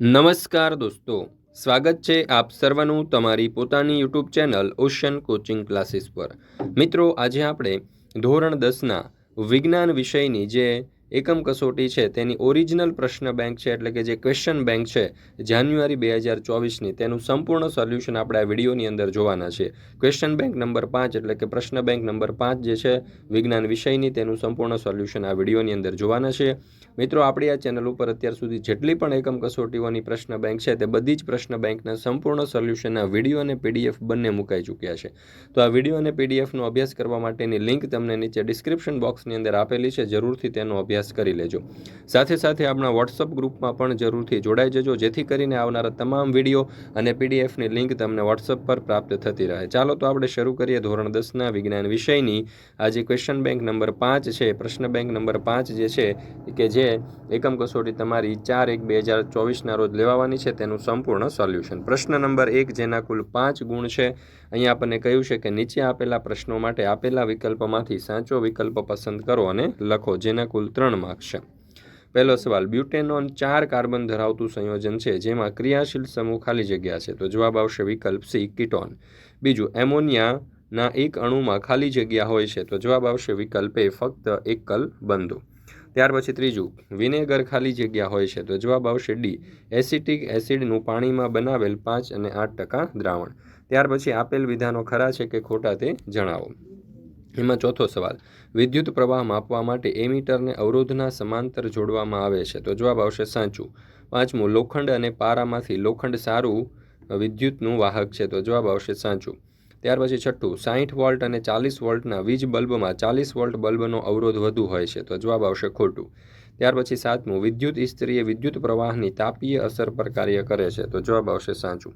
નમસ્કાર દોસ્તો, સ્વાગત છે આપ સર્વનું તમારી પોતાની YouTube channel ocean coaching classes પર. મિત્રો, આજે આપણે ધોરણ દસના વિજ્ઞાન વિષયની જે એકમ કસોટી છે. તેની ઓરિજિનલ પ્રશ્ન બેંક છે એટલે કે જે ક્વેશ્ચન બેંક છે, જાન્યુઆરી બે હજાર ચોવીસની, તેનું સંપૂર્ણ સોલ્યુશન આપણે આ વિડીયોની અંદર જોવાના છે. ક્વેશ્ચન બેંક નંબર પાંચ એટલે કે પ્રશ્ન બેંક નંબર પાંચ જે છે, વિજ્ઞાન વિષયની, તેનું સંપૂર્ણ સોલ્યુશન આ વિડીયોની અંદર જોવાના છે. મિત્રો, આપણી આ ચેનલ ઉપર અત્યાર સુધી જેટલી પણ એકમ કસોટીઓની પ્રશ્ન બેંક છે, તે બધી જ પ્રશ્ન બેંકના સંપૂર્ણ સોલ્યુશનના વીડિયો અને પીડીએફ બંને મુકાઈ ચૂક્યા છે. તો આ વીડિયો અને પીડીએફનો અભ્યાસ કરવા માટેની લિંક તમને નીચે ડિસ્ક્રિપ્શન બોક્સની અંદર આપેલી છે. જરૂરથી તેનો અભ્યાસ અભ્યાસ કરી લેજો. સાથે સાથે આપણા વોટ્સઅપ ગ્રુપમાં પણ જરૂરથી જોડાઈ જજો, જેથી કરીને આવનારા તમામ વીડિયો અને પીડીએફની લિંક તમને વોટ્સઅપ પર પ્રાપ્ત થતી રહે. ચાલો તો આપણે શરૂ કરીએ ધોરણ દસના વિજ્ઞાન વિષયની. આજે ક્વેશ્ચન બેંક નંબર પાંચ છે. પ્રશ્ન બેંક નંબર પાંચ જે છે કે જે એકમ કસોટી તમારી ચાર એક બે હજાર ચોવીસના રોજ લેવાની છે, તેનું સંપૂર્ણ સોલ્યુશન. પ્રશ્ન નંબર એક, જેના કુલ પાંચ ગુણ છે, અહીંયા આપણને કહ્યું છે કે નીચે આપેલા પ્રશ્નો માટે આપેલા વિકલ્પમાંથી સાચો વિકલ્પ પસંદ કરો અને લખો. જેના કુલ ત્રણ માર્ક્સ છે. પહેલો સવાલ, બ્યુટેનોન ચાર કાર્બન ધરાવતું સંયોજન છે, જેમાં ક્રિયાશીલ સમૂહ ખાલી જગ્યા છે, તો જવાબ આવશે વિકલ્પ સી, કિટોન. બીજું, એમોનિયાના એક અણુમાં ખાલી જગ્યા હોય છે, તો જવાબ આવશે વિકલ્પ એ, ફક્ત એકલ બંધુ. ત્યાર પછી ત્રીજું, વિનેગર ખાલી જગ્યા હોય છે, તો જવાબ આવશે ડી, એસિટિક એસિડનું પાણીમાં બનાવેલ પાંચ અને આઠ ટકા દ્રાવણ. ત્યાર પછી આપેલ વિધાનો ખરા છે કે ખોટા તે જણાવો. એમાં ચોથો સવાલ, વિદ્યુત પ્રવાહ માપવા માટે એમીટરને અવરોધના સમાંતર જોડવામાં આવે છે. તો જવાબ આવશે સાચું. પાંચમું, લોખંડ અને પારામાંથી લોખંડ સારું વિદ્યુતનું વાહક છે. તો જવાબ આવશે સાચું. ત્યાર પછી છઠ્ઠું સાહીઠ વોલ્ટ અને ચાલીસ વોલ્ટના વીજ બલ્બમાં ચાલીસ વોલ્ટ બલ્બનો અવરોધ વધુ હોય છે. તો જવાબ આવશે ખોટું. ત્યાર પછી સાતમું, વિદ્યુત ઇસ્ત્રીએ વિદ્યુત પ્રવાહની તાપીય અસર પર કાર્ય કરે છે. તો જવાબ આવશે સાચું.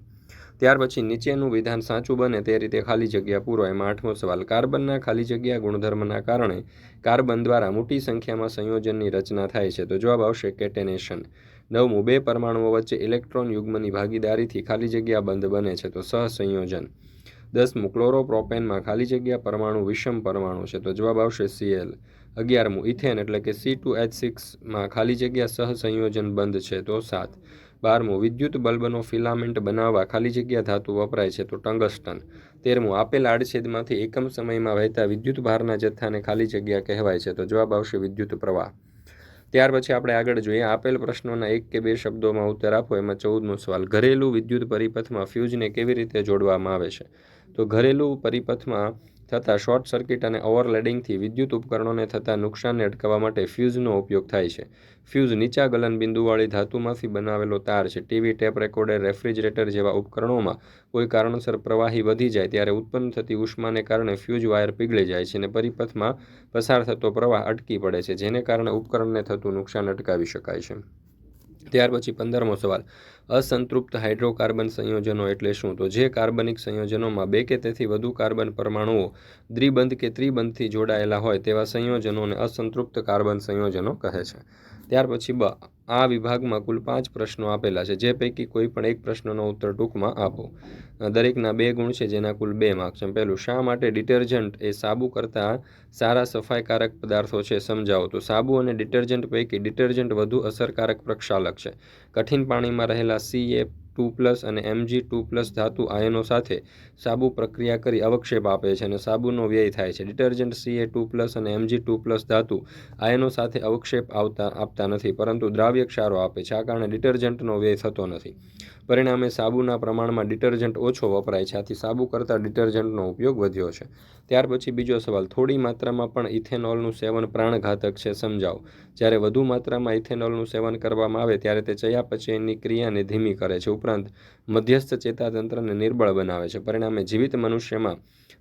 ત્યાર પછી નીચેનું વિધાન સાચું બને તે રીતે ખાલી જગ્યા પૂરો એમાં આઠમો સવાલ, કાર્બનના ખાલી જગ્યા ગુણધર્મના કારણે કાર્બન દ્વારા મોટી સંખ્યામાં સંયોજનની રચના થાય છે. તો જવાબ આવશે કેટેનેશન. નવમું, બે પરમાણુઓ વચ્ચે ઇલેક્ટ્રોન યુગ્મની ભાગીદારીથી ખાલી જગ્યા બંધ બને છે, તો સહસંયોજન. દસમું, ક્લોરોપ્રોપેનમાં ખાલી જગ્યા પરમાણુ વિષમ પરમાણુ છે, તો જવાબ આવશે સીએલ અગિયારમું, ઇથેન એટલે કે સી ટુ એચ સિક્સમાં ખાલી જગ્યા સહસંયોજન બંધ છે, તો સાત. બારમું વિદ્યુત બલ્બનો ફિલામેન્ટ બનાવવા ખાલી જગ્યા ધાતુ વપરાય છે, તો ટંગસ્ટન. તેરમું, આપેલ આડછેદમાંથી એકમ સમયમાં વહેતા વિદ્યુત ભારના જથ્થાને ખાલી જગ્યા કહેવાય છે, તો જવાબ આવશે વિદ્યુત પ્રવાહ. ત્યાર પછી આપણે આગળ જોઈએ, આપેલ પ્રશ્નોના એક કે બે શબ્દોમાં ઉત્તર આપો, એમાં ચૌદમો સવાલ, ઘરેલું વિદ્યુત પરિપથમાં ફ્યુઝને કેવી રીતે જોડવામાં આવે છે? તો ઘરેલું પરિપથમાં થતાં શોર્ટ સર્કિટ અને ઓવરલેડિંગથી વિદ્યુત ઉપકરણોને થતા નુકસાનને અટકાવવા માટે ફ્યુઝનો ઉપયોગ થાય છે. ફ્યુઝ નીચા ગલન બિંદુવાળી ધાતુમાંથી બનાવેલો તાર છે. ટીવી, ટેપ રેકોર્ડર, રેફ્રિજરેટર જેવા ઉપકરણોમાં કોઈ કારણોસર પ્રવાહી વધી જાય ત્યારે ઉત્પન્ન થતી ઉષ્માને કારણે ફ્યુઝ વાયર પીગળી જાય છે અને પરિપથમાં પસાર થતો પ્રવાહ અટકી પડે છે, જેને કારણે ઉપકરણને થતું નુકસાન અટકાવી શકાય છે. ત્યાર પછી પંદરમો સવાલ. અસંતૃપ્ત હાઇડ્રોકાર્બન સંયોજનો એટલે શું? તો જે કાર્બનિક સંયોજનોમાં બે કે તેથી વધુ કાર્બન પરમાણુઓ દ્વિબંધ કે ત્રિબંધથી જોડાયેલા હોય તેવા સંયોજનોને અસંતૃપ્ત કાર્બન સંયોજનો કહે છે. ત્યાર પછી બ આ વિભાગમાં કુલ પાંચ પ્રશ્નો આપેલા છે. જે પૈકી કોઈ પણ એક પ્રશ્નનો ઉત્તર ટૂંકમાં આપો. દરેકના બે ગુણ છે, જેના કુલ બે માર્ક છે. પહેલું, શા માટે ડિટર્જન્ટ એ સાબુ કરતાં સારા સફાઈકારક પદાર્થો છે, સમજાવો. તો સાબુ અને ડિટર્જન્ટ પૈકી ડિટર્જન્ટ વધુ અસરકારક પ્રક્ષાલક છે. કઠિન પાણીમાં રહેલા સી એ ટુ પ્લસ અને એમજી ટુ પ્લસ ધાતુ આયનો સાથે સાબુ પ્રક્રિયા કરી અવક્ષેપ આપે છે અને સાબુનો વ્યય થાય છે. Detergent C A two plus અને એમજી ટુ પ્લસ ધાતુ આયનો સાથે અવક્ષેપ આવતા, આપતા નથી, પરંતુ દ્રાવ્ય ક્ષારો આપે છે. આ કારણે ડિટર્જન્ટનો વ્યય થતો નથી. પરિણામે સાબુના પ્રમાણમાં ડિટર્જન્ટ ઓછો વપરાય છે. આથી સાબુ કરતાં ડિટર્જન્ટનો ઉપયોગ વધ્યો છે. ત્યાર પછી બીજો સવાલ, થોડી માત્રામાં પણ ઇથેનોલનું સેવન પ્રાણઘાતક છે સમજાવો. જ્યારે વધુ માત્રામાં ઇથેનોલનું સેવન કરવામાં આવે, ત્યારે તે ચયાપચયની ક્રિયાને ધીમી કરે છે. ઉપરાંત મધ્યસ્થ ચેતાતંત્રને નિર્બળ બનાવે છે. પરિણામે જીવિત મનુષ્યમાં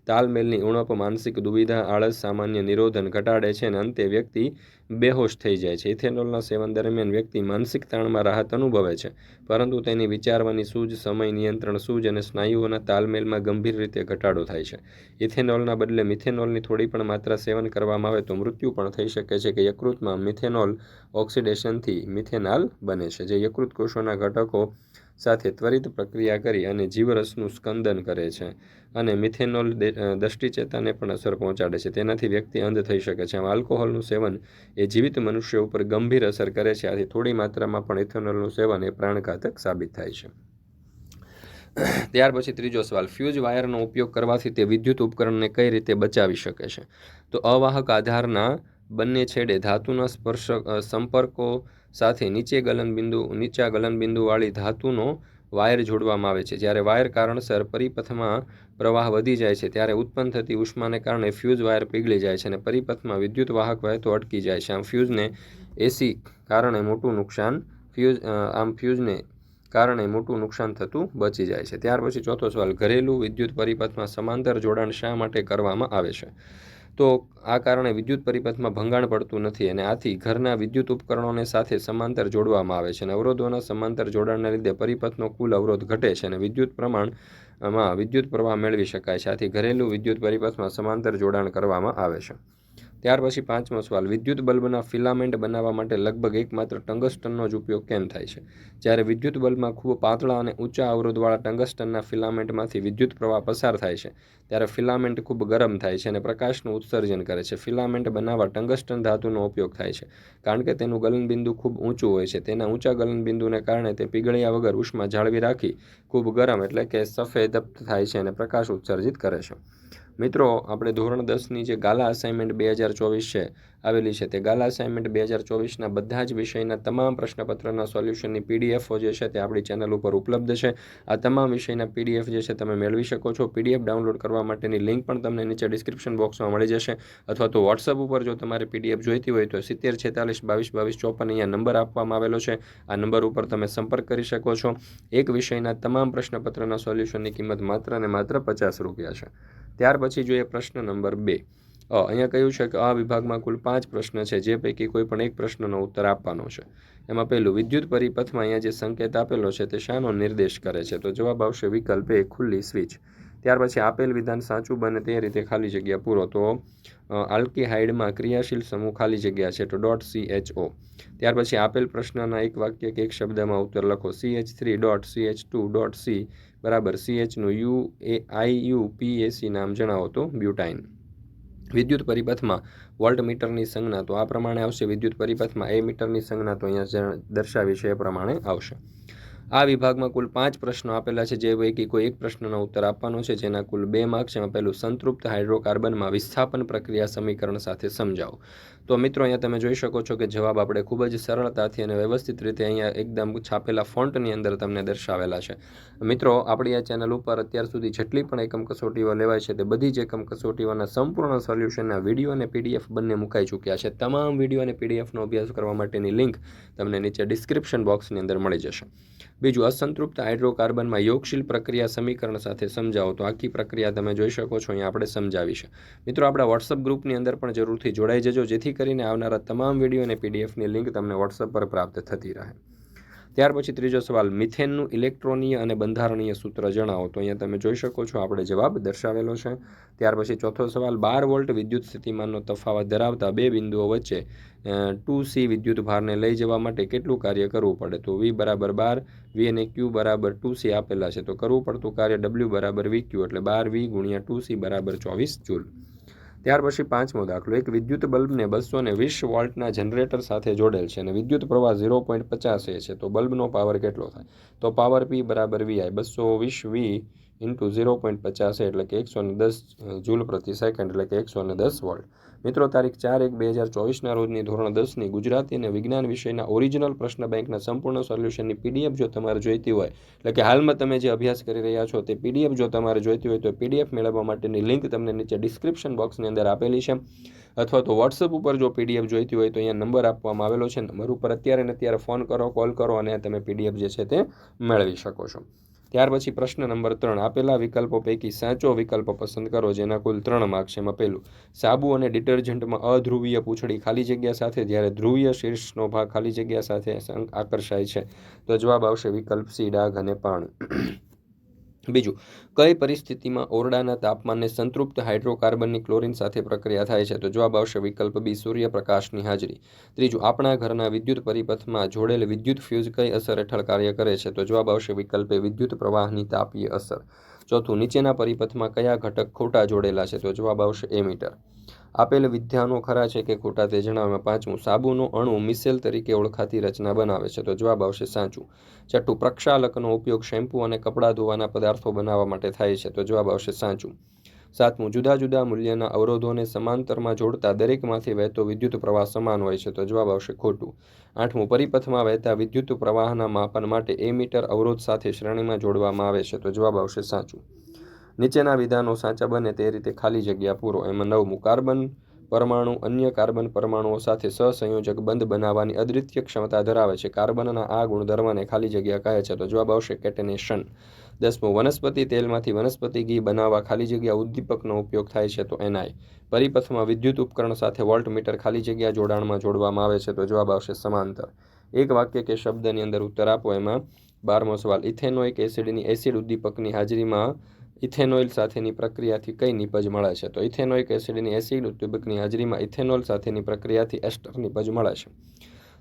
તાલમેલની ઉણપ, માનસિક દુવિધા, આળસ, સામાન્ય નિરોધન ઘટાડે છે અને અંતે વ્યક્તિ બેહોશ થઈ જાય છે. ઇથેનોલના સેવન દરમિયાન વ્યક્તિ માનસિક તાણમાં રાહત અનુભવે છે, પરંતુ તેની વિચારવાની સૂઝ, સમય નિયંત્રણ સૂઝ અને સ્નાયુઓના તાલમેલમાં ગંભીર રીતે ઘટાડો થાય છે. ઇથેનોલના બદલે મિથેનોલની થોડી પણ માત્રા સેવન કરવામાં આવે તો મૃત્યુ પણ થઈ શકે છે કે યકૃતમાં મિથેનોલ ઓક્સિડેશનથી મિથેનાલ બને છે, જે યકૃત કોષોના ઘટકો સાથે ત્વરિત પ્રક્રિયા કરી અને જીવરસનું સ્કંદન કરે છે અને મિથેનોલ દૃષ્ટિચેતાને પણ અસર પહોંચાડે છે. તેનાથી વ્યક્તિ અંધ થઈ શકે છે. આલ્કોહોલનું સેવન એ જીવિત મનુષ્ય ઉપર ગંભીર અસર કરે છે. આથી થોડી માત્રામાં પણ ઇથેનોલનું સેવન એ પ્રાણઘાતક સાબિત થાય છે. ત્યાર પછી ત્રીજો સવાલ ફ્યુઝ વાયરનો ઉપયોગ કરવાથી તે વિદ્યુત ઉપકરણને કઈ રીતે બચાવી શકે છે? તો અવાહક આધારના બંને છેડે ધાતુના સ્પર્શ સંપર્કો સાથે નીચે ગલનબિંદુ, નીચા ગલનબિંદુવાળી ધાતુનો વાયર જોડવામાં આવે છે. જ્યારે વાયર કારણસર પરિપથમાં પ્રવાહ વધી જાય છે, ત્યારે ઉત્પન્ન થતી ઉષ્માને કારણે ફ્યુઝ વાયર પીગળી જાય છે અને પરિપથમાં વિદ્યુત વાહક વહેતો અટકી જાય છે. આમ ફ્યુઝને એસી કારણે મોટું નુકસાન ફ્યુઝ આમ ફ્યુઝને કારણે મોટું નુકસાન થતું બચી જાય છે. ત્યાર પછી ચોથો સવાલ, ઘરેલું વિદ્યુત પરિપથમાં સમાંતર જોડાણ શા માટે કરવામાં આવે છે? તો આ કારણે વિદ્યુત પરિપથમાં ભંગાણ પડતું નથી અને આથી ઘરના વિદ્યુત ઉપકરણોને સાથે સમાંતર જોડવામાં આવે છે અને અવરોધોના સમાંતર જોડાણના લીધે પરિપથનો કુલ અવરોધ ઘટે છે અને વિદ્યુત પ્રમાણમાં વિદ્યુત પ્રવાહ મેળવી શકાય છે. આથી ઘરેલું વિદ્યુત પરિપથમાં સમાંતર જોડાણ કરવામાં આવે છે. ત્યાર પછી પાંચમો સવાલ, વિદ્યુત બલ્બના ફિલામેન્ટ બનાવવા માટે લગભગ એકમાત્ર ટંગસ્ટનનો જ ઉપયોગ કેમ થાય છે? જ્યારે વિદ્યુત બલ્બમાં ખૂબ પાતળા અને ઊંચા અવરોધવાળા ટંગસ્ટનના ફિલામેન્ટમાંથી વિદ્યુત પ્રવાહ પસાર થાય છે, ત્યારે ફિલામેન્ટ ખૂબ ગરમ થાય છે અને પ્રકાશનું ઉત્સર્જન કરે છે. ફિલામેન્ટ બનાવવા ટંગસ્ટન ધાતુનો ઉપયોગ થાય છે, કારણ કે તેનું ગલનબિંદુ ખૂબ ઊંચું હોય છે. તેના ઊંચા ગલનબિંદુને કારણે તે પીગળ્યા વગર ઉષ્મા જાળવી રાખી ખૂબ ગરમ એટલે કે સફેદ થાય છે અને પ્રકાશ ઉત્સર્જિત કરે છે. મિત્રો, આપણે ધોરણ દસની જે ગાલા અસાઇનમેન્ટ બે હજાર ચોવીસ છે, આવેલી છે, તે ગાલા અસાઇનમેન્ટ બે હજાર ચોવીસના બધા જ વિષયના તમામ પ્રશ્નપત્રના સોલ્યુશનની પીડીએફઓ જે છે, તે આપણી ચેનલ ઉપર ઉપલબ્ધ છે. આ તમામ વિષયના પીડીએફ જે છે, તમે મેળવી શકો છો. પીડીએફ ડાઉનલોડ કરવા માટેની લિંક પણ તમને નીચે ડિસ્ક્રિપ્શન બોક્સમાં મળી જશે. અથવા તો વોટ્સઅપ ઉપર જો તમારે પીડીએફ જોઈતી હોય, તો સિત્તેર છેતાલીસ બાવીસ બાવીસ ચોપન અહીંયા નંબર આપવામાં આવેલો છે. આ નંબર ઉપર તમે સંપર્ક કરી શકો છો. એક વિષયના તમામ પ્રશ્નપત્રના સોલ્યુશનની કિંમત માત્ર ને માત્ર પચાસ રૂપિયા છે. ત્યાર પછી જોઈએ પ્રશ્ન નંબર બે. અહીંયા કહ્યું છે કે આ વિભાગમાં કુલ પાંચ પ્રશ્ન છે, જે પૈકી કોઈ પણ એક પ્રશ્નનો ઉત્તર આપવાનો છે. એમાં પહેલું, વિદ્યુત પરિપથમાં અહીંયા જે સંકેત આપેલો છે તે શાનો નિર્દેશ કરે છે? તો જવાબ આવશે વિકલ્પ એ ખુલ્લી સ્વિચ. ત્યાર પછી આપેલ વિધાન સાચું બને તે રીતે ખાલી જગ્યા પૂરો. તો આલ્કીહાઇડમાં ક્રિયાશીલ સમૂહ ખાલી જગ્યા છે તો ડોટ સી એચ ઓ ત્યાર પછી આપેલ પ્રશ્નના એક વાક્ય કે એક શબ્દમાં ઉત્તર લખો. C H three dot C H two dot C બરાબર C એચનું U A I U P A C નામ જણાવો તો બ્યુટાઇન. વિદ્યુત પરિપથમાં વોલ્ટ મીટરની સંજ્ઞા તો આ પ્રમાણે આવશે. વિદ્યુત પરિપથમાં એ મીટરની સંજ્ઞા તો અહીંયા દર્શાવી છે એ પ્રમાણે આવશે. આ વિભાગમાં કુલ પાંચ પ્રશ્નો આપેલા છે. જે પૈકી કોઈ એક પ્રશ્નનો ઉત્તર આપવાનો છે. જેના કુલ બે માર્ક્સ એમાં પહેલું સંતૃપ્ત હાઇડ્રોકાર્બનમાં વિસ્થાપન પ્રક્રિયા સમીકરણ સાથે સમજાવો. તો મિત્રો અહીંયા તમે જોઈ શકો છો કે જવાબ આપણે ખૂબ જ સરળતાથી અને વ્યવસ્થિત રીતે અહીંયા એકદમ છાપેલા ફોન્ટની અંદર તમને દર્શાવેલા છે. મિત્રો, આપણી આ ચેનલ ઉપર અત્યાર સુધી જેટલી પણ એકમ કસોટીઓ લેવાય છે તે બધી જ એકમ કસોટીઓના સંપૂર્ણ સોલ્યુશનના વીડિયો અને પીડીએફ બંને મુકાઈ ચૂક્યા છે. તમામ વીડિયો અને પીડીએફનો અભ્યાસ કરવા માટેની લિંક તમને નીચે ડિસ્ક્રિપ્શન બોક્સની અંદર મળી જશે. બીજું, અસંતૃપ્ત હાઇડ્રોકાર્બનમાં યોગશીલ પ્રક્રિયા સમીકરણ સાથે સમજાવો તો આખી પ્રક્રિયા તમે જોઈ શકો છો, અહીંયા આપણે સમજાવી છે. મિત્રો, આપણા વોટ્સઅપ ગ્રુપની અંદર પણ જરૂરથી જોડાઈ જજો, જેથી કરીને આવનારા તમામ વીડિયો અને પીડીએફની લિંક તમને વોટ્સઅપ પર પ્રાપ્ત થતી રહે. ત્યાર પછી ત્રીજો સવાલ, મિથેનનું ઇલેક્ટ્રોનીય અને બંધારણીય સૂત્ર જણાવો. તો અહીંયા તમે જોઈ શકો છો, આપણે જવાબ દર્શાવેલો છે. ત્યાર પછી ચોથો સવાલ, બાર વોલ્ટ વિદ્યુત સ્થિતિમાનનો તફાવત ધરાવતા બે બિંદુઓ વચ્ચે ટુ સી વિદ્યુત ભારને લઈ જવા માટે કેટલું કાર્ય કરવું પડે? તો વી બરાબર બાર, વી અને ક્યુ બરાબર ટુ સી આપેલા છે. તો કરવું પડતું કાર્ય ડબલ્યુ બરાબર વી ક્યુ, એટલે બાર વી ગુણ્યા ટુ સી બરાબર ચોવીસ જૂલ. ત્યાર પછી પાંચમો દાખલો. એક વિદ્યુત બલ્બને બસો ને વીસ વોલ્ટના જનરેટર સાથે જોડેલ છે અને વિદ્યુત પ્રવાહ ઝીરો પોઈન્ટ પચાસ એ છે. તો બલ્બનો પાવર કેટલો થાય? તો પાવર પી બરાબર વી આઈ. બસો વીસ વી ઇન્ટુ ઝીરો પોઈન્ટ પચાસ એટલે કે એકસો ને દસ જૂલ પ્રતિ સેકન્ડ એટલે કે એકસો ને દસ વોલ્ટ. મિત્રો, તારીખ ચાર એક બે હજાર ચોવીસના રોજની ધોરણ દસની ગુજરાતી અને વિજ્ઞાન વિષયના ઓરિજિનલ પ્રશ્ન બેંકના સંપૂર્ણ સોલ્યુશનની પીડીએફ જો તમારે જોઈતી હોય, એટલે કે હાલમાં તમે જે અભ્યાસ કરી રહ્યા છો તે પીડીએફ જો તમારે જોઈતી હોય તો પીડીએફ મેળવવા માટેની લિંક તમને નીચે ડિસ્ક્રિપ્શન બોક્સની અંદર આપેલી છે. અથવા તો વોટ્સઅપ ઉપર જો પીડીએફ જોઈતી હોય તો અહીંયા નંબર આપવામાં આવેલો છે. નંબર ઉપર અત્યારે ને અત્યારે ફોન કરો કોલ કરો અને તમે પીડીએફ જે છે તે મેળવી શકો છો. ત્યાર પછી પ્રશ્ન નંબર ત્રણ. આપેલા વિકલ્પો પૈકી સાચો વિકલ્પ પસંદ કરો, જેના કુલ ત્રણ માર્ક્સ એમાં પહેલું સાબુ અને ડિટર્જન્ટમાં અધ્રુવીય પૂંછડી ખાલી જગ્યા સાથે, જ્યારે ધ્રુવીય શીર્ષનો ભાગ ખાલી જગ્યા સાથે આકર્ષાય છે. તો જવાબ આવશે વિકલ્પ સી, ડાઘ અને પાણ. બીજું, કઈ પરિસ્થિતિમાં ઓરડાના તાપમાનને સંતૃપ્ત હાઇડ્રોકાર્બનની ક્લોરિન સાથે પ્રક્રિયા થાય છે? તો જવાબ આવશે વિકલ્પ બી, સૂર્યપ્રકાશની હાજરી. ત્રીજું, આપણા ઘરના વિદ્યુત પરિપથમાં જોડેલ વિદ્યુત ફ્યુઝ કઈ અસર હેઠળ કાર્ય કરે છે? તો જવાબ આવશે વિકલ્પ વિદ્યુત પ્રવાહની તાપીય અસર. ચોથું, નીચેના પરિપથમાં કયા ઘટક ખોટા જોડેલા છે? તો જવાબ આવશે એમીટર. આપેલ વિદ્યાનો ખરા છે કે ખોટા તે જણાવવામાં પાંચમું, સાબુનો અણુ મિસેલ તરીકે ઓળખાતી રચના બનાવે છે. તો જવાબ આવશે સાચું. છઠ્ઠું, પ્રક્ષાલકનો ઉપયોગ શેમ્પૂ અને કપડાં ધોવાના પદાર્થો બનાવવા માટે થાય છે. તો જવાબ આવશે સાચું. સાતમું, જુદા જુદા મૂલ્યના અવરોધોને સમાંતરમાં જોડતા દરેકમાંથી વહેતો વિદ્યુત પ્રવાહ સમાન હોય છે. તો જવાબ આવશે ખોટું. આઠમું, પરિપથમાં વહેતા વિદ્યુત પ્રવાહના માપન માટે એ મીટર અવરોધ સાથે શ્રેણીમાં જોડવામાં આવે છે. તો જવાબ આવશે સાચું. નીચેના વિધાનો સાચા બને તે રીતે ખાલી જગ્યા પૂરો. એમાં નવમું કાર્બન પરમાણુ, અન્ય કાર્બન પરમાણુઓ સાથે સહસંયોજક બંધ બનાવવાની અદ્વિતીય ક્ષમતા ધરાવે છે. કાર્બનના આ ગુણધર્મને ખાલી જગ્યા કહે છે તો જવાબ આવશે કેટેનેશન. દસમું, વનસ્પતિ તેલમાંથી વનસ્પતિ ઘી બનાવવા ખાલી જગ્યા ઉદ્દીપકનો ઉપયોગ થાય છે તો એનઆઈ પરિપથમાં વિદ્યુત ઉપકરણ સાથે વોલ્ટ મીટર ખાલી જગ્યા જોડાણમાં જોડવામાં આવે છે તો જવાબ આવશે સમાંતર. એક વાક્ય કે શબ્દની અંદર ઉત્તર આપો. એમાં બારમો સવાલ, ઇથેનોઇક એસિડની એસિડ ઉદ્દીપકની હાજરીમાં ઇથેનોઇલ સાથેની પ્રક્રિયાથી કઈ નિપજ મળે છે? તો ઇથેનોઇક એસિડની એસિડ ઉદ્દીપકની હાજરીમાં ઇથેનોલ સાથેની પ્રક્રિયાથી એસ્ટર નિપજ મળે છે.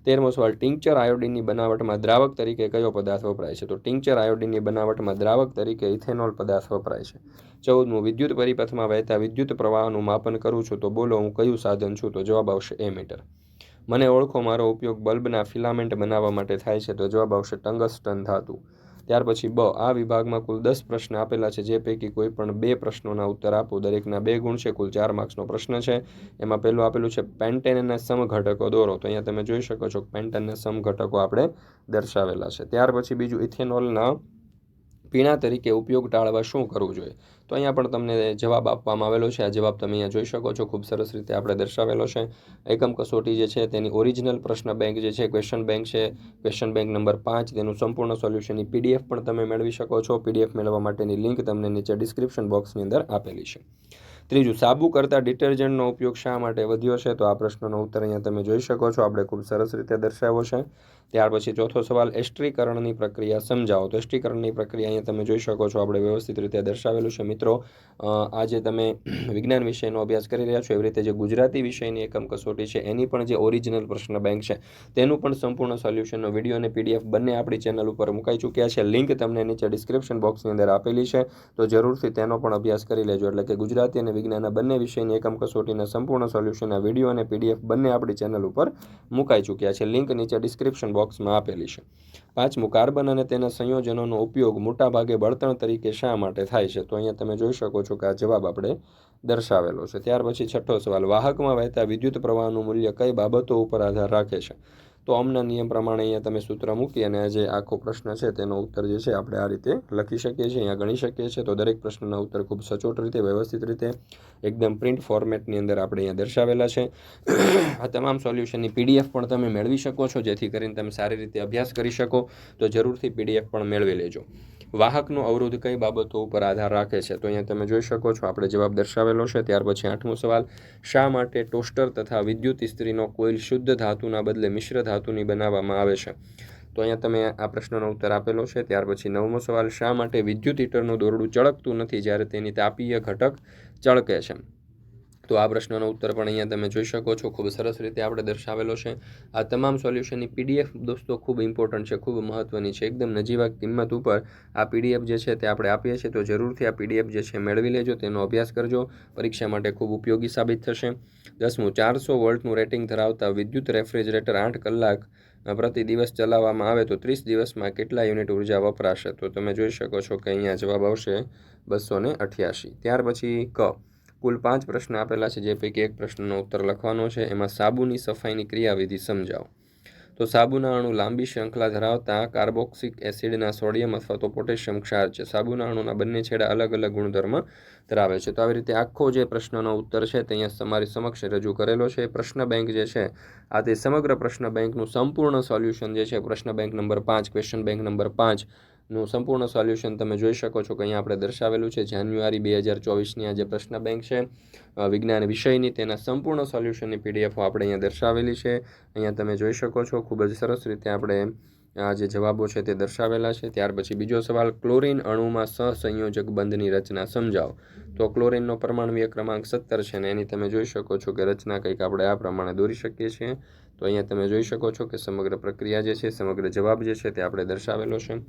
તેરમો સવાલ, ટિંકચર આયોડિનની બનાવટમાં દ્રાવક તરીકે કયો પદાર્થ વપરાય છે? તો ટિંકચર આયોડિનની બનાવટમાં દ્રાવક તરીકે ઇથેનોલ પદાર્થ વપરાય છે. ચૌદમું, વિદ્યુત પરિપથમાં વહેતા વિદ્યુત પ્રવાહનું માપન કરું છું તો બોલો હું કયું સાધન છું? તો જવાબ આવશે એ મીટર. મને ઓળખો મારો ઉપયોગ બલ્બના ફિલામેન્ટ બનાવવા માટે થાય છે. તો જવાબ આવશે ટંગસ્ટન ધાતુ. ત્યાર પછી બ, આ વિભાગમાં કુલ દસ પ્રશ્ન આપેલા છે, જે પૈકી કોઈ પણ બે પ્રશ્નોના ઉત્તર આપો. દરેકના બે ગુણ છે, કુલ ચાર માર્ક્સનો પ્રશ્ન છે. એમાં પહેલું આપેલું છે પેન્ટેનના સમઘટકો દોરો. તો અહીંયા તમે જોઈ શકો છો પેન્ટેનના સમઘટકો આપણે દર્શાવેલા છે. ત્યાર પછી બીજું ઇથેનોલના પીણા તરીકે ઉપયોગ ટાળવા શું કરવું જોઈએ? તો અહીંયા પણ તમને જવાબ આપવામાં આવેલો છે. આ જવાબ તમે અહીંયા જોઈ શકો છો. ખૂબ સરસ રીતે આપણે દર્શાવેલો છે. એકમ કસોટી જે છે તેની ઓરિજિનલ પ્રશ્ન બેંક જે છે, ક્વેશ્ચન બેંક છે. ક્વેશ્ચન બેંક નંબર પાંચ, તેનું સંપૂર્ણ સોલ્યુશનની પીડીએફ પણ તમે મેળવી શકો છો. પીડીએફ મેળવવા માટેની લિંક તમને નીચે ડિસ્ક્રિપ્શન બોક્સની અંદર આપેલી છે. ત્રીજું, સાબુ કરતાં ડિટર્જન્ટનો ઉપયોગ શા માટે વધ્યો છે? તો આ પ્રશ્નનો ઉત્તર અહીંયા તમે જોઈ શકો છો. આપણે ખૂબ સરસ રીતે દર્શાવ્યો છે. ત્યાર પછી ચોથો સવાલ એસ્ટ્રીકરણની પ્રક્રિયા સમજાવો. તો એસ્ટ્રીકરણની પ્રક્રિયા અહીંયા તમે જોઈ શકો છો, આપણે વ્યવસ્થિત રીતે દર્શાવેલું છે. મિત્રો આજે તમે વિજ્ઞાન વિષયનો અભ્યાસ કરી રહ્યા છો, એવી રીતે જે ગુજરાતી વિષયની એકમ કસોટી છે, એની પણ જે ઓરિજિનલ પ્રશ્ન બેંક છે, તેનું પણ સંપૂર્ણ સોલ્યુશનનો વીડિયો અને પીડીએફ બંને આપણી ચેનલ ઉપર મુકાઈ ચૂક્યા છે. લિંક તમને નીચે ડિસ્ક્રિપ્શન બોક્સની અંદર આપેલી છે. તો જરૂરથી તેનો પણ અભ્યાસ કરી લેજો. એટલે કે ગુજરાતી અને વિજ્ઞાનના બંને વિષયની એકમ કસોટીના સંપૂર્ણ સોલ્યુશનના વીડિયો અને પીડીએફ બંને આપણી ચેનલ ઉપર મુકાઈ ચૂક્યા છે. લિંક નીચે ડિસ્ક્રિપ્શન બોક્સમાં આપેલી છે. પાંચમું કાર્બન અને તેના સંયોજનોનો ઉપયોગ મોટાભાગે બળતણ તરીકે શા માટે થાય છે? તો અહીંયા તમે જોઈ શકો છો કે આ જવાબ આપણે દર્શાવેલો છે. ત્યાર પછી છઠ્ઠો સવાલ, વાહકમાં વહેતા વિદ્યુત પ્રવાહનું મૂલ્ય કઈ બાબતો ઉપર આધાર રાખે છે? તો અમના નિયમ પ્રમાણે અહીંયા તમે સૂત્ર મૂકી અને જે આખો પ્રશ્ન છે તેનો ઉત્તર જે છે આપણે આ રીતે લખી શકીએ છીએ, અહીંયા ગણી શકીએ છીએ. તો દરેક પ્રશ્નના ઉત્તર ખૂબ સચોટ રીતે, વ્યવસ્થિત રીતે, એકદમ પ્રિન્ટ ફોર્મેટની અંદર આપણે અહીંયા દર્શાવેલા છે. આ તમામ સોલ્યુશનની પીડીએફ પણ તમે મેળવી શકો છો, જેથી કરીને તમે સારી રીતે અભ્યાસ કરી શકો. તો જરૂરથી પીડીએફ પણ મેળવી લેજો. વાહકનો અવરોધ કઈ બાબતો ઉપર આધાર રાખે છે? તો અહીંયા તમે જોઈ શકો છો, આપણે જવાબ દર્શાવેલો છે. ત્યાર પછી આઠમો સવાલ, શા માટે ટોસ્ટર તથા વિદ્યુત ઇસ્ત્રીનો કોઇલ શુદ્ધ ધાતુના બદલે મિશ્ર ધાતુની બનાવવામાં આવે છે. તો અહીંયા તમે આ પ્રશ્નનો ઉત્તર આપેલો છે. ત્યાર પછી નવમો સવાલ, શા માટે વિદ્યુત હીટરનું દોરડું ચળકતું નથી જ્યારે તેની તાપીય ઘટક ચળકે છે? તો આ પ્રશ્નનો ઉત્તર પણ અહીંયા તમે જોઈ શકો છો. ખૂબ સરસ રીતે આપણે દર્શાવેલો છે. આ તમામ સોલ્યુશનની પીડીએફ દોસ્તો ખૂબ ઇમ્પોર્ટન્ટ છે, ખૂબ મહત્ત્વની છે. એકદમ નજીવા કિંમત ઉપર આ પીડીએફ જે છે તે આપણે આપીએ છીએ. તો જરૂરથી આ પીડીએફ જે છે મેળવી લેજો, તેનો અભ્યાસ કરજો. પરીક્ષા માટે ખૂબ ઉપયોગી સાબિત થશે. દસમું, ચારસો વોલ્ટનું રેટિંગ ધરાવતા વિદ્યુત રેફ્રિજરેટર આઠ કલાક પ્રતિ દિવસ ચલાવવામાં આવે તો ત્રીસ દિવસમાં કેટલા યુનિટ ઊર્જા વપરાશે? તો તમે જોઈ શકો છો કે અહીંયા જવાબ આવશે બસો ને અઠ્યાસી. ત્યાર પછી ક. કુલ પાંચ પ્રશ્ન આપેલા છે, જે પૈકી એક પ્રશ્નનો ઉત્તર લખવાનો છે. એમાં સાબુની સફાઈની ક્રિયાવિધિ સમજાવો. તો સાબુના અણુ લાંબી શૃંખલા ધરાવતા કાર્બોક્સિક એસિડના સોડિયમ અથવા તો પોટેશિયમ ક્ષાર છે. સાબુના અણુના બંને છેડા અલગ અલગ ગુણધર્મ ધરાવે છે. તો આવી રીતે આખો જે પ્રશ્નનો ઉત્તર છે તે અહીંયા તમારી સમક્ષ રજૂ કરેલો છે. પ્રશ્ન બેંક જે છે, આ તે સમગ્ર પ્રશ્ન બેંકનું સંપૂર્ણ સોલ્યુશન જે છે, પ્રશ્ન બેંક નંબર પાંચ, ક્વેશ્ચન બેંક નંબર પાંચ નું સંપૂર્ણ સોલ્યુશન તમે જોઈ શકો છો કે અહીંયા આપણે દર્શાવેલું છે. જાન્યુઆરી બે હજાર ચોવીસની આ જે પ્રશ્ન બેંક છે વિજ્ઞાન વિષયની તેના સંપૂર્ણ સોલ્યુશનની પીડીએફો આપણે અહીંયા દર્શાવેલી છે. અહીંયા તમે જોઈ શકો છો ખૂબ જ સરસ રીતે આપણે આ જે જવાબો છે તે દર્શાવેલા છે. ત્યાર પછી બીજો સવાલ, ક્લોરીન અણુમાં સહસંયોજક બંધની રચના સમજાવો. તો ક્લોરીનનો પરમાણુય ક્રમાંક સત્તર છે ને એની તમે જોઈ શકો છો કે રચના કંઈક આપણે આ પ્રમાણે દોરી શકીએ છીએ. તો અહીંયા તમે જોઈ શકો છો કે સમગ્ર પ્રક્રિયા જે છે, સમગ્ર જવાબ જે છે તે આપણે દર્શાવેલો છે.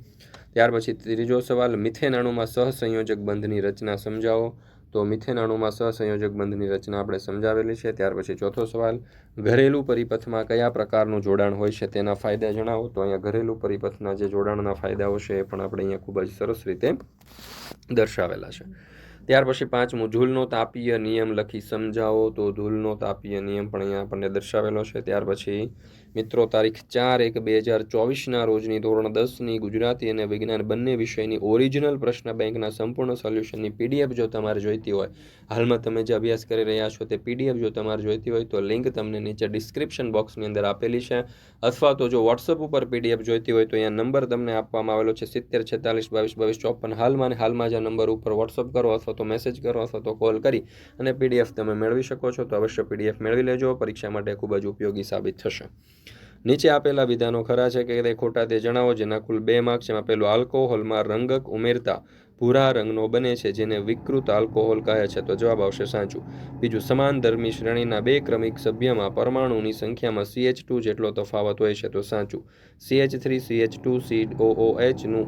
ત્યાર પછી ત્રીજો સવાલ, મિથેન અણુમાં સહસંયોજક બંધની રચના સમજાવો. તો મિથેન અણુમાં સહસંયોજક બંધની રચના આપણે સમજાવેલી છે. ત્યાર પછી ચોથો સવાલ, ઘરેલું પરિપથમાં કયા પ્રકારનું જોડાણ હોય છે તેના ફાયદા જણાવો. તો અહીંયા ઘરેલું પરિપથના જે જોડાણના ફાયદાઓ છે એ પણ આપણે અહીંયા ખૂબ જ સરસ રીતે દર્શાવેલા છે. ત્યાર પછી પાંચમું ધૂલનો તાપીય નિયમ લખી સમજાવો તો ધૂલનો તાપીય નિયમ પણ અહીંયા આપણને દર્શાવેલો છે. ત્યાર પછી મિત્રો, તારીખ ચાર એક બે હજાર ચોવીસના રોજની ધોરણ દસની ગુજરાતી અને વિજ્ઞાન બંને વિષયની ઓરિજિનલ પ્રશ્ન બેંકના સંપૂર્ણ સોલ્યુશનની પીડીએફ જો તમારે જોઈતી હોય. હાલમાં તમે જે અભ્યાસ કરી રહ્યા છો તે પીડીએફ જો તમારે જોઈતી હોય તો લિંક તમને નીચે ડિસ્ક્રિપ્શન બોક્સની અંદર આપેલી છે. અથવા તો જો વોટ્સઅપ ઉપર પીડીએફ જોઈતી હોય તો અહીંયા નંબર તમને આપવામાં આવેલો છે સિત્તેર, છેતાલીસ, બાવીસ બાવીસ, ચોપન. હાલમાં અને હાલમાં જ નંબર ઉપર વોટ્સઅપ કરો અથવા તો મેસેજ કરો અથવા તો કોલ કરી અને પીડીએફ તમે મેળવી શકો છો. તો અવશ્ય પીડીએફ મેળવી લેજો. પરીક્ષા માટે ખૂબ જ ઉપયોગી સાબિત થશે. નીચે આપેલા વિધાનો ખરા છે કે તે ખોટા તે જણાવો જેના કુલ બે માર્ક્સ એમાં પહેલું, આલ્કોહોલમાં રંગક ઉમેરતા ભૂરા રંગનો બને છે જેને વિકૃત આલ્કોહોલ કહે છે. તો જવાબ આવશે સાચું. બીજું, સમાન ધર્મી શ્રેણીના બે ક્રમિક સભ્યમાં પરમાણુની સંખ્યામાં સીએચ ટુ જેટલો તફાવત હોય છે. તો સાચું. CH three CH two C O એચનું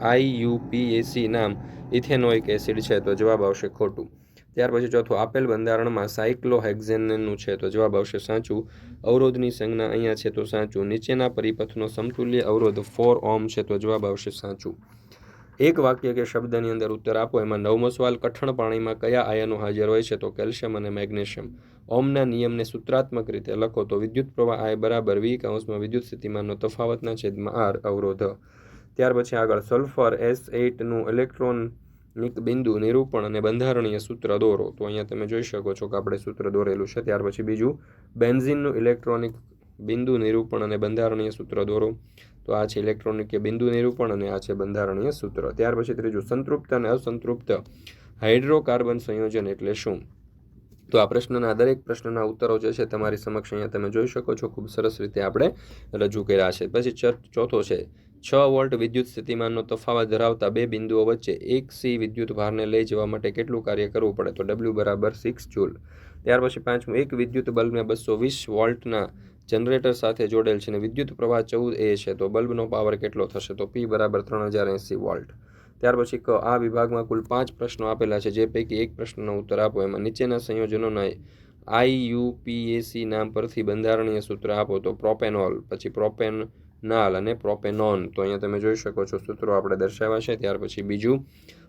IUPAC નામ ઇથેનોઇક એસિડ છે. તો જવાબ આવશે ખોટું. ત્યાર પછી ચોથું આપેલ બંધારણમાં સાયક્લોહેક્ઝેનનું છે. તો જવાબ આવશે સાચું. અવરોધની સંજ્ઞા અહીંયા છે તો સાચું. નીચેના પરિપથનો સમતુલ્ય અવરોધ ફોર ઓમ છે તો જવાબ આવશે સાચું. એક વાક્ય કે શબ્દની અંદર ઉત્તર આપો. એમાં નવમો સવાલ, કઠણ પાણીમાં કયા આયનો હાજર હોય છે? તો કેલ્શિયમ અને મેગ્નેશિયમ. ઓમના નિયમને સૂત્રાત્મક રીતે લખો તો વિદ્યુત પ્રવાહ આય બરાબર વી કાઉન્સમાં વિદ્યુત સ્થિતિમાનનો તફાવતના છેદમાં આર અવરોધ. ત્યાર પછી આગળ સલ્ફર એસ એઇટનું ઇલેક્ટ્રોનિક બિંદુ નિરૂપણ અને બંધારણીય સૂત્ર દોરો. તો અહીંયા તમે જોઈ શકો છો કે આપણે સૂત્ર દોરેલું છે. ત્યાર પછી બીજું, બેન્ઝિનનું ઇલેક્ટ્રોનિક બિંદુ નિરૂપણ અને બંધારણીય સૂત્ર દોરો. તો આ છે ઇલેક્ટ્રોનિક બિંદુ નિરૂપણ અને આ છે બંધારણીય સૂત્ર. ત્યાર પછી ત્રીજું, સંતૃપ્ત અને અસંતૃપ્ત હાઇડ્રોકાર્બન સંયોજન એટલે શું? તો આ પ્રશ્નના દરેક પ્રશ્નના ઉત્તરો જે છે તમારી સમક્ષ અહીંયા તમે જોઈ શકો છો. ખૂબ સરસ રીતે આપણે રજૂ કર્યા છે. પછી ચોથો છે છ વોલ્ટ વિદ્યુત સ્થિતિમાનનો તફાવત ધરાવતા બે બિંદુઓ વચ્ચે એક સી વિદ્યુત ભારને લઈ જવા માટે કેટલું કાર્ય કરવું પડે? તો ડબલ્યુ બરાબર સિક્સ જૂલ. ત્યાર પછી પાંચમું, એક વિદ્યુત બલ્બને બસો વીસ વોલ્ટના જનરેટર સાથે જોડેલ છે અને વિદ્યુત પ્રવાહ ચૌદ એ છે. તો બલ્બનો પાવર કેટલો થશે? તો પી બરાબર ત્રણ હજાર એંસી વોલ્ટ. ત્યાર પછી ક, આ વિભાગમાં કુલ પાંચ પ્રશ્નો આપેલા છે, જે પૈકી એક પ્રશ્નનો ઉત્તર આપો. એમાં નીચેના સંયોજનોના આઈયુપીએસી નામ પરથી બંધારણીય સૂત્ર આપો. તો પ્રોપેનોલ પછી પ્રોપેન નાલ અને પ્રોપેનોન તો અહીંયા તમે જોઈ શકો છો સૂત્રો આપણે દર્શાવ્યા છે. ત્યાર પછી બીજું,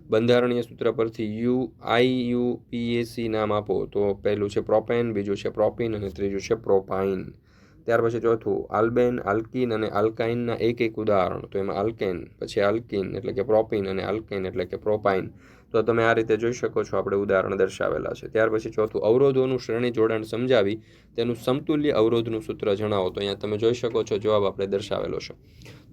બંધારણીય સૂત્ર પરથી યુ આઈ યુ પીએસી નામ આપો. તો પહેલું છે પ્રોપેન બીજું છે પ્રોપિન અને ત્રીજું છે પ્રોપાઇન ત્યાર પછી ચોથું આલ્બેન આલ્કિન અને આલ્કાઇનના એક એક ઉદાહરણ. તો એમાં આલ્કેન પછી આલ્કિન એટલે કે પ્રોપિન અને આલ્કેન એટલે કે પ્રોપાઇન તો તમે આ રીતે જોઈ શકો છો, આપણે ઉદાહરણ દર્શાવેલા છે. ત્યાર પછી ચોથું, અવરોધોનું શ્રેણી જોડાણ સમજાવી તેનું સમતુલ્ય અવરોધનું સૂત્ર જણાવો. તો અહીંયા તમે જોઈ શકો છો, જવાબ આપણે દર્શાવેલો છે.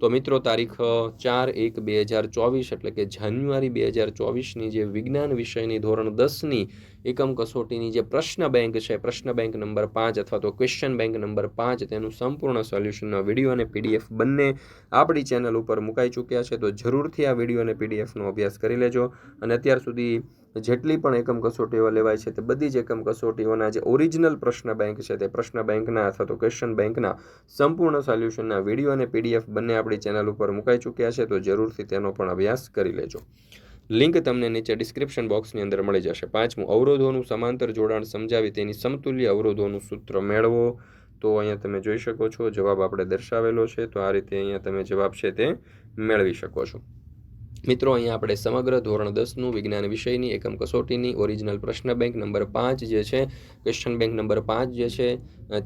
તો મિત્રો તારીખ ચાર એક બે હજાર ચોવીસ એટલે કે જાન્યુઆરી બે હજાર ચોવીસની જે વિજ્ઞાન વિષયની ધોરણ દસની એકમ કસોટીની જે પ્રશ્ન બેંક છે, પ્રશ્ન બેંક નંબર પાંચ અથવા તો ક્વેશ્ચન બેંક નંબર પાંચ તેનું સંપૂર્ણ સોલ્યુશનનો વીડિયો અને પીડીએફ બંને આપણી ચેનલ ઉપર મુકાઈ ચૂક્યા છે. તો જરૂરથી આ વીડિયો અને પીડીએફનો અભ્યાસ કરી લેજો. અને અત્યાર સુધી જેટલી પણ એકમ કસોટીઓ લેવાય છે તે બધી જ એકમ કસોટીઓના જે ઓરિજિનલ પ્રશ્ન બેંક છે તે પ્રશ્ન બેંકના અથવા તો ક્વેશ્ચન બેંકના સંપૂર્ણ સોલ્યુશનના વીડિયો અને પીડીએફ બંને આપણી ચેનલ ઉપર મુકાઈ ચૂક્યા છે તો જરૂરથી તેનો પણ અભ્યાસ કરી લેજો. લિંક તમને નીચે ડિસ્ક્રિપ્શન બોક્સની અંદર મળી જશે. પાંચમું, અવરોધોનું સમાંતર જોડાણ સમજાવી તેની સમતુલ્ય અવરોધોનું સૂત્ર મેળવો. તો અહીંયા તમે જોઈ શકો છો, જવાબ આપણે દર્શાવેલો છે. તો આ રીતે અહીંયા તમે જવાબ છે તે મેળવી શકો છો. મિત્રો, અહીંયા આપણે સમગ્ર ધોરણ દસનું વિજ્ઞાન વિષયની એકમ કસોટીની ઓરિજિનલ પ્રશ્ન બેંક નંબર પાંચ જે છે ક્વેશ્ચન બેંક નંબર પાંચ જે છે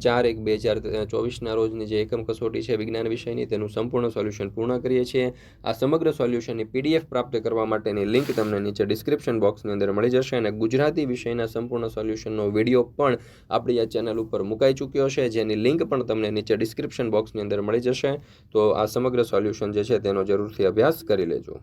ચાર એક બે હજાર ચોવીસના રોજની જે એકમ કસોટી છે વિજ્ઞાન વિષયની, તેનું સંપૂર્ણ સોલ્યુશન પૂર્ણ કરીએ છીએ. આ સમગ્ર સોલ્યુશનની પીડીએફ પ્રાપ્ત કરવા માટેની લિંક તમને નીચે ડિસ્ક્રિપ્શન બોક્સની અંદર મળી જશે અને ગુજરાતી વિષયના સંપૂર્ણ સોલ્યુશનનો વીડિયો પણ આપણી આ ચેનલ ઉપર મુકાઈ ચૂક્યો છે. જેની લિંક પણ તમને નીચે ડિસ્ક્રિપ્શન બોક્સની અંદર મળી જશે. તો આ સમગ્ર સોલ્યુશન જે છે તેનો જરૂરથી અભ્યાસ કરી લેજો.